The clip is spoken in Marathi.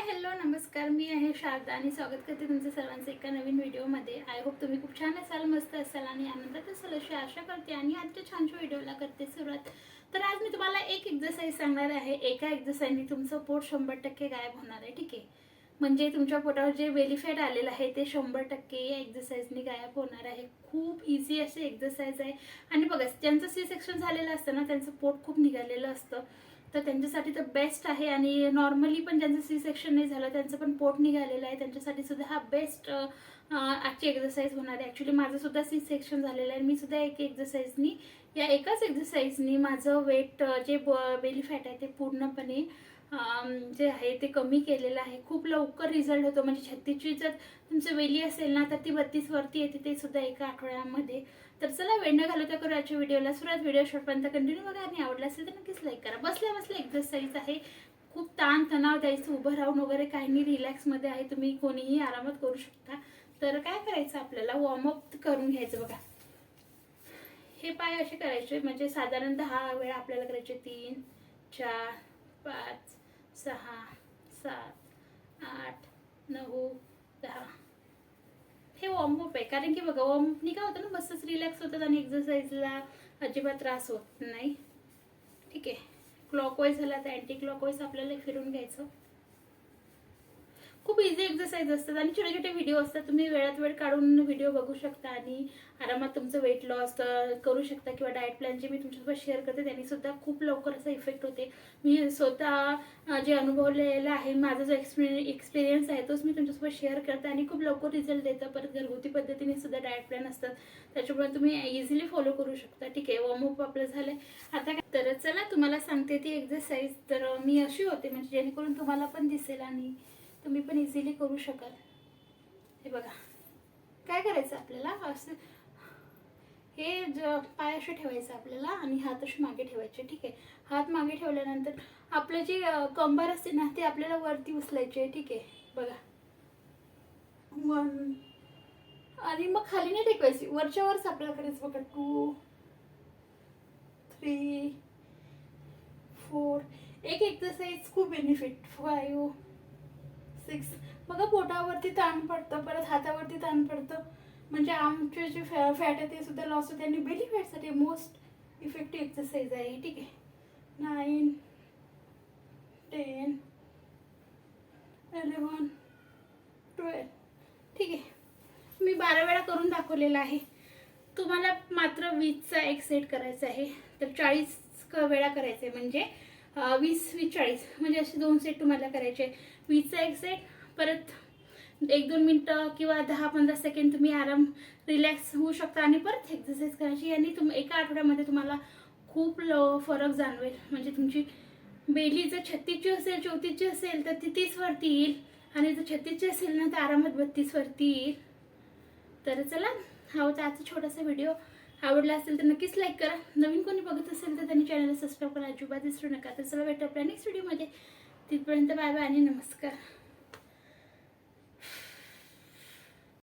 हॅलो नमस्कार. मी आहे शारदा आणि स्वागत करते तुमचं सर्वांचं एका नवीन व्हिडिओमध्ये. आय होप तुम्ही खूप छान असाल मस्त असाल आणि आनंदात असाल अशी आशा करते आणि आजच्या छानशा व्हिडिओला करते सुरुवात. तर आज मी तुम्हाला एक एक्झरसाईज सांगणार आहे. एका एक्झरसाईजने तुमचं पोट शंभर टक्के गायब होणार आहे ठीक आहे? म्हणजे तुमच्या पोटावर जे वेलिफाईड आलेलं आहे ते शंभर टक्के या एक्झरसाईजने गायब होणार आहे. खूप इझी असे एक्झरसाईज आहे. आणि बघा ज्यांचं सी सेक्शन झालेलं असतं ना त्यांचं पोट खूप निघालेलं असतं. तर त्यांच्यासाठी तर बेस्ट आहे आणि नॉर्मली पण ज्यांचं सी सेक्शन नाही झालं त्यांचं पण पोट निघालेलं आहे. त्यांच्यासाठी सुद्धा हा बेस्ट आजची एक्झरसाईज होणार आहे. ॲक्च्युली माझं सुद्धा सी सेक्शन झालेलं आहे. मी सुद्धा एक एक्झरसाईजनी या एकाच एक्झरसाईजनी माझं वेट जे बेली फॅट आहे ते पूर्णपणे जे आहे ते कमी केलेलं आहे. खूप लवकर रिझल्ट होतो. म्हणजे छत्तीसची जर तुमचं वेली असेल ना तर ती बत्तीसवरती येते. ते सुद्धा एका आठवड्यामध्ये. तर चला वेळ न घालवता करू आजच्या व्हिडिओला. सुरुवात व्हिडिओ शॉर्टपर्यंत कंटिन्यू बघा आणि आवडला असेल तर नक्कीच लाईक करा. बसल्या बसल्या एक्झरसाईज आहे. खूप ताण तणाव द्यायचं उभं राहून वगैरे काही नाही रिलॅक्समध्ये आहे. तुम्ही कोणीही आरामात करू शकता. तर काय करायचं आपल्याला? वॉर्मअप करून घ्यायचं बघा. हे पाय असे करायचे. म्हणजे साधारण दहा वेळा आपल्याला करायचे तीन चार पाच सहा सात आठ नऊ दहा. हे वॉर्मअप आहे. कारण की बघा वॉर्मअपनी काय होतं ना बसच रिलॅक्स होतात आणि एक्झरसाईजला अजिबात त्रास होत नाही. ठीक आहे. क्लॉकवाईज झाला तर अँटी क्लॉकवाईज आपल्याला फिरून घ्यायचं. खूप इझी एक्झरसाईज असतात आणि छोटे छोटे व्हिडिओ असतात. तुम्ही वेळात वेळ काढून व्हिडिओ बघू शकता आणि आरामात तुमचं वेट लॉस करू शकता किंवा डाएट प्लॅन जे मी तुमच्यासोबत शेअर करते त्यांनी सुद्धा खूप लवकर असा इफेक्ट होते. मी स्वतः जे अनुभवलेलं आहे माझा जो एक्सपिरियन्स एक्सपिरियन्स आहे तोच मी तुमच्यासोबत शेअर करते आणि खूप लवकर रिझल्ट देतं. परत घरगुती पद्धतीने सुद्धा डाएट प्लॅन असतात. त्याच्यामुळे तुम्ही इझिली फॉलो करू शकता. ठीक आहे वॉर्मअप आपलं झालंय. आता काय? तर चला तुम्हाला सांगते ती एक्झरसाईज तर मी अशी होते म्हणजे जेणेकरून तुम्हाला पण दिसेल आणि तुम्ही पण इझिली करू शकाल. हे बघा. काय करायचं आपल्याला? असं हे ज पाय असे ठेवायचं आपल्याला आणि हात असे मागे ठेवायचे ठीक आहे? हात मागे ठेवल्यानंतर आपलं जे कंबर असते ना ते आपल्याला वरती उचलायचे ठीक आहे? बघा. वन. आणि मग खाली नाही टेकवायची. वरच्या वरच आपल्याला करायचं बघा. Two three four. एक एक्सरसाइज खूप बेनिफिट फायव्ह सिक्स बघा पोटावरती ताण पडतं परत हातावरती ताण पडतं. म्हणजे आमचे जे फॅ फॅट आहे ते सुद्धा लॉस होते. आणि बेली फॅटसाठी मोस्ट इफेक्टिव्ह एक्सरसाइज आहे. ठीक आहे. नाईन टेन इलेवन ट्वेल्व ठीक आहे. मी बारा वेळा करून दाखवलेला आहे. तुम्हाला मात्र वीसचा एक सेट करायचा आहे. तर चाळीस क- वेळा आहे म्हणजे वीस चाळीस म्हणजे असे दोन सेट तुम्हाला करायचे वीसचा एक सेट परत एक दोन मिनटं किंवा दहा पंधरा सेकंड तुम्ही आराम रिलॅक्स होऊ शकता आणि परत एक्सरसाइज करायची. आणि तुम एका आठवड्यामध्ये तुम्हाला खूप ल फरक जाणवेल. म्हणजे तुमची बेली जर छत्तीसची असेल चौतीसची असेल तर ती तीसवरती येईल. आणि जर छत्तीसची असेल ना तर आरामात बत्तीसवरती येईल. तर चला हा होता आजचा छोटासा व्हिडिओ आवडला असेल तर नक्कीच लाईक करा. नवीन कोणी बघत असेल तर त्यांनी चॅनलला सबस्क्राईब करा. अजिबात विसरू नका. तर चला भेटू आपल्या नेक्स्ट व्हिडिओमध्ये तिथपर्यंत बाय बाय आणि नमस्कार.